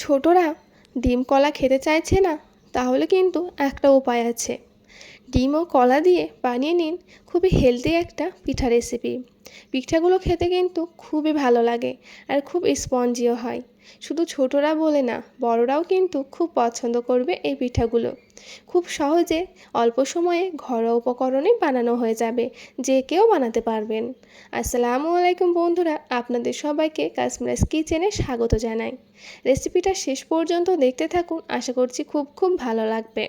ছোটরা ডিম কলা খেতে চাইছে না, তাহলে কিন্তু একটা উপায় আছে। ডিম ও কলা দিয়ে বানিয়ে নিন খুবই হেলদি একটা পিঠা রেসিপি পিঠাগুলো খেতে কিন্তু খুবই ভালো লাগে আর খুব স্পঞ্জিও হয়। শুধু ছোটরা বলে না, বড়রাও কিন্তু খুব পছন্দ করবে এই পিঠাগুলো। খুব সহজে অল্প সময়ে ঘরোয়া উপকরণে বানানো হয়ে যাবে, যে কেউ বানাতে পারবেন। আসসালামু আলাইকুম বন্ধুরা, আপনাদের সবাইকে কাশ্মীরাস কিচেনে স্বাগত জানাই। রেসিপিটা শেষ পর্যন্ত দেখতে থাকুন, আশা করছি খুব খুব ভালো লাগবে।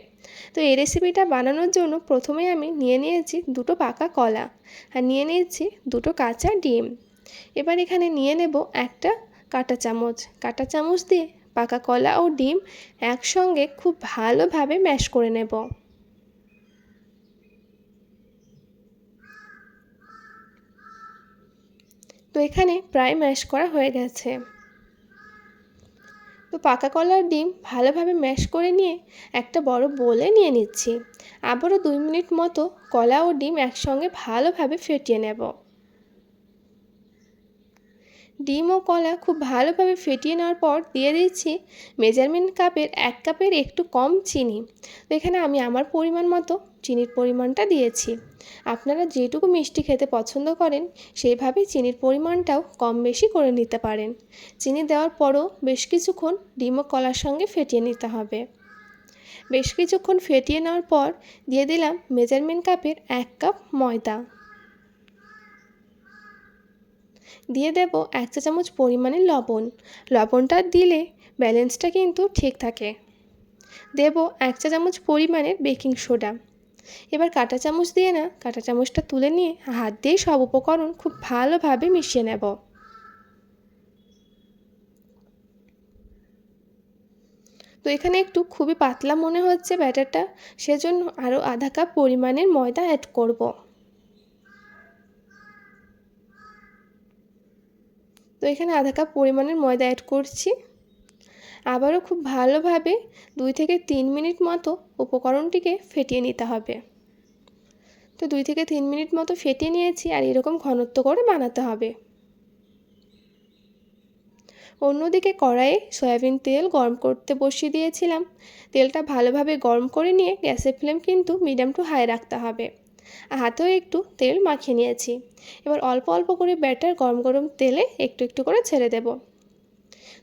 তো এই রেসিপিটা বানানোর জন্য প্রথমে আমি নিয়ে নিয়েছি দুটো পাকা কলা, আর নিয়ে নিয়েছি দুটো কাঁচা ডিম। এবার এখানে নিয়ে নেব একটা কাঁটা চামচ। কাঁটা চামচ দিয়ে পাকা কলা ও ডিম একসঙ্গে খুব ভালোভাবে ম্যাশ করে নেব। তো এখানে প্রায় ম্যাশ করা হয়ে গেছে। তো পাকা কলার ডিম ভালোভাবে ম্যাশ করে নিয়ে একটা বড় বোলে নিয়ে নিচ্ছি। আবারও দুই মিনিট মতো কলা ও ডিম একসঙ্গে ভালোভাবে ফেটিয়ে নেব। ডিম ও কলা খুব ভালোভাবে ফেটিয়ে নেওয়ার পর দিয়ে দিচ্ছি মেজারমেন্ট কাপের এক কাপের একটু কম চিনি। তো এখানে আমি আমার পরিমাণ মতো চিনির পরিমাণটা দিয়েছি। আপনারা যেটুকু মিষ্টি খেতে পছন্দ করেন সেইভাবেই চিনির পরিমাণটাও কম বেশি করে নিতে পারেন। চিনি দেওয়ার পরও বেশ কিছুক্ষণ ডিম ও কলার সঙ্গে ফেটিয়ে নিতে হবে। বেশ কিছুক্ষণ ফেটিয়ে নেওয়ার পর দিয়ে দিলাম মেজারমেন্ট কাপের এক কাপ ময়দা। দিয়ে দেব এক চা চামচ পরিমাণে লবণ। লবণটা দিলে ব্যালেন্সটা কিন্তু ঠিক থাকে। দেব এক চা চামচ পরিমাণের বেকিং সোডা। এবার কাঁটা চামচ দিয়ে না, কাঁটা চামচটা তুলে নিয়ে হাত দিয়ে সব উপকরণ খুব ভালোভাবে মিশিয়ে নেব। তো এখানে একটু খুবই পাতলা মনে হচ্ছে ব্যাটারটা, সেজন্য আরও আধা কাপ পরিমাণের ময়দা অ্যাড করব। তো এখানে আধা কাপ পরিমাণের ময়দা অ্যাড করছি। আবারও খুব ভালোভাবে দুই থেকে তিন মিনিট মতো উপকরণটিকে ফেটিয়ে নিতে হবে। তো দুই থেকে তিন মিনিট মতো ফেটিয়ে নিয়েছি আর এরকম ঘনত্ব করে বানাতে হবে। অন্যদিকে কড়াইয়ে সয়াবিন তেল গরম করতে বসিয়ে দিয়েছিলাম। তেলটা ভালোভাবে গরম করে নিয়ে গ্যাসের ফ্লেম কিন্তু মিডিয়াম টু হাই রাখতে হবে। হাতেও একটু তেল মাখিয়ে নিয়েছি। এবার অল্প অল্প করে ব্যাটার গরম গরম তেলে একটু একটু করে ছেড়ে দেব।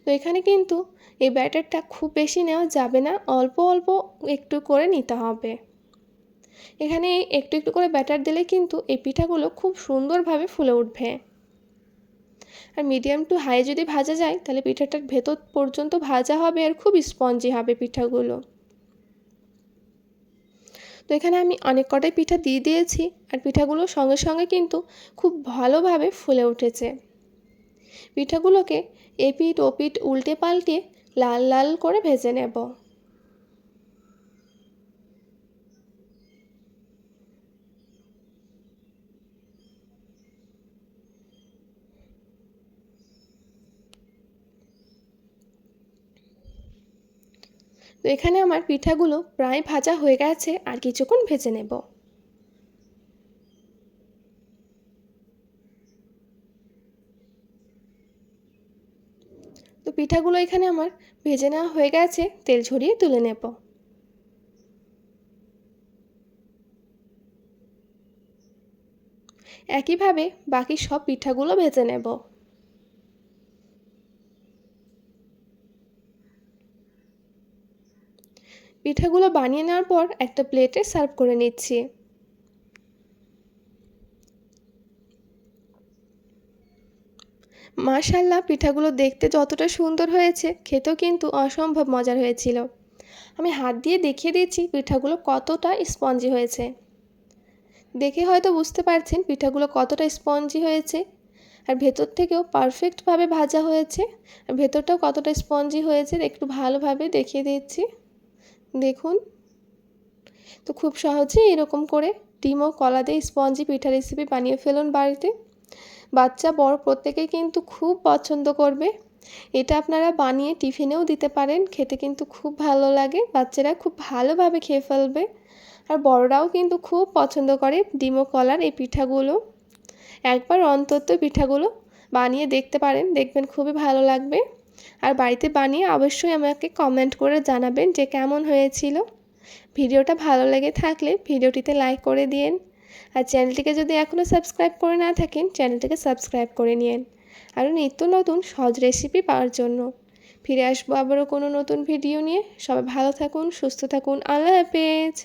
তো এখানে কিন্তু এই ব্যাটারটা খুব বেশি নেওয়া যাবে না, অল্প অল্প একটু করে নিতে হবে। এখানে একটু একটু করে ব্যাটার দিলে কিন্তু এই পিঠাগুলো খুব সুন্দরভাবে ফুলে উঠবে। আর মিডিয়াম টু হাই যদি ভাজা যায়, তাহলে পিঠাটার ভেতর পর্যন্ত ভাজা হবে আর খুব স্পঞ্জি হবে পিঠাগুলো। তো এখানে আমি অনেক কটাই পিঠা দিয়ে দিয়েছি আর পিঠাগুলো সঙ্গে সঙ্গে কিন্তু খুব ভালোভাবে ফুলে উঠেছে। পিঠাগুলোকে এপিট ওপিট উল্টে পাল্টে লাল লাল করে ভেজে নেব। তো এখানে আমার পিঠাগুলো প্রায় ভাজা হয়ে গেছে, আর কিছুক্ষণ ভেজে নেব। তো পিঠাগুলো এখানে আমার ভেজে নেওয়া হয়ে গেছে, তেল ঝরিয়ে তুলে নেব। একইভাবে বাকি সব পিঠাগুলো ভেজে নেব। পিঠাগুলো বানিয়ে নেওয়ার পর একটা প্লেটে সার্ভ করে নিচ্ছি। মাশাল্লাহ পিঠাগুলো দেখতে যতটা সুন্দর হয়েছে, খেতেও কিন্তু অসম্ভব মজার হয়েছিল। আমি হাত দিয়ে দেখিয়ে দিয়েছি পিঠাগুলো কতটা স্পঞ্জি হয়েছে। দেখে হয়তো বুঝতে পারছেন পিঠাগুলো কতটা স্পঞ্জি হয়েছে, আর ভেতর থেকেও পারফেক্টভাবে ভাজা হয়েছে, আর ভেতরটাও কতটা স্পঞ্জি হয়েছে, একটু ভালোভাবে দেখিয়ে দিচ্ছি। দেখুন। তো খুব সহজেই এরকম করে ডিম ও কলা দিয়ে স্পঞ্জি, পিঠা রেসিপি বানিয়ে ফেলুন বাড়িতে। বাচ্চা, বড় প্রত্যেকেই কিন্তু খুব পছন্দ করবে। এটা আপনারা বানিয়ে টিফিনেও দিতে পারেন, খেতে কিন্তু খুব ভালো লাগে। বাচ্চারা খুব ভালোভাবে খেয়ে ফেলবে। আর বড়রাও কিন্তু খুব পছন্দ করে ডিম ও কলার এই পিঠাগুলো। একবার অন্তত পিঠাগুলো বানিয়ে দেখতে পারেন, দেখবেন খুবই ভালো লাগবে। আর বাড়িতে বানিয়ে অবশ্যই আমাকে কমেন্ট করে জানাবেন যে কেমন হয়েছিল। ভিডিওটা ভালো লেগে থাকলে ভিডিওটিতে লাইক করে দিন আর চ্যানেলটিকে যদি এখনও সাবস্ক্রাইব করে না থাকেন, চ্যানেলটিকে সাবস্ক্রাইব করে নিন আরও নিত্য নতুন সহজ রেসিপি পাওয়ার জন্য। ফিরে আসব আবারও কোনো নতুন ভিডিও নিয়ে। সবাই ভালো থাকুন, সুস্থ থাকুন। আল্লাহ হাফেজ।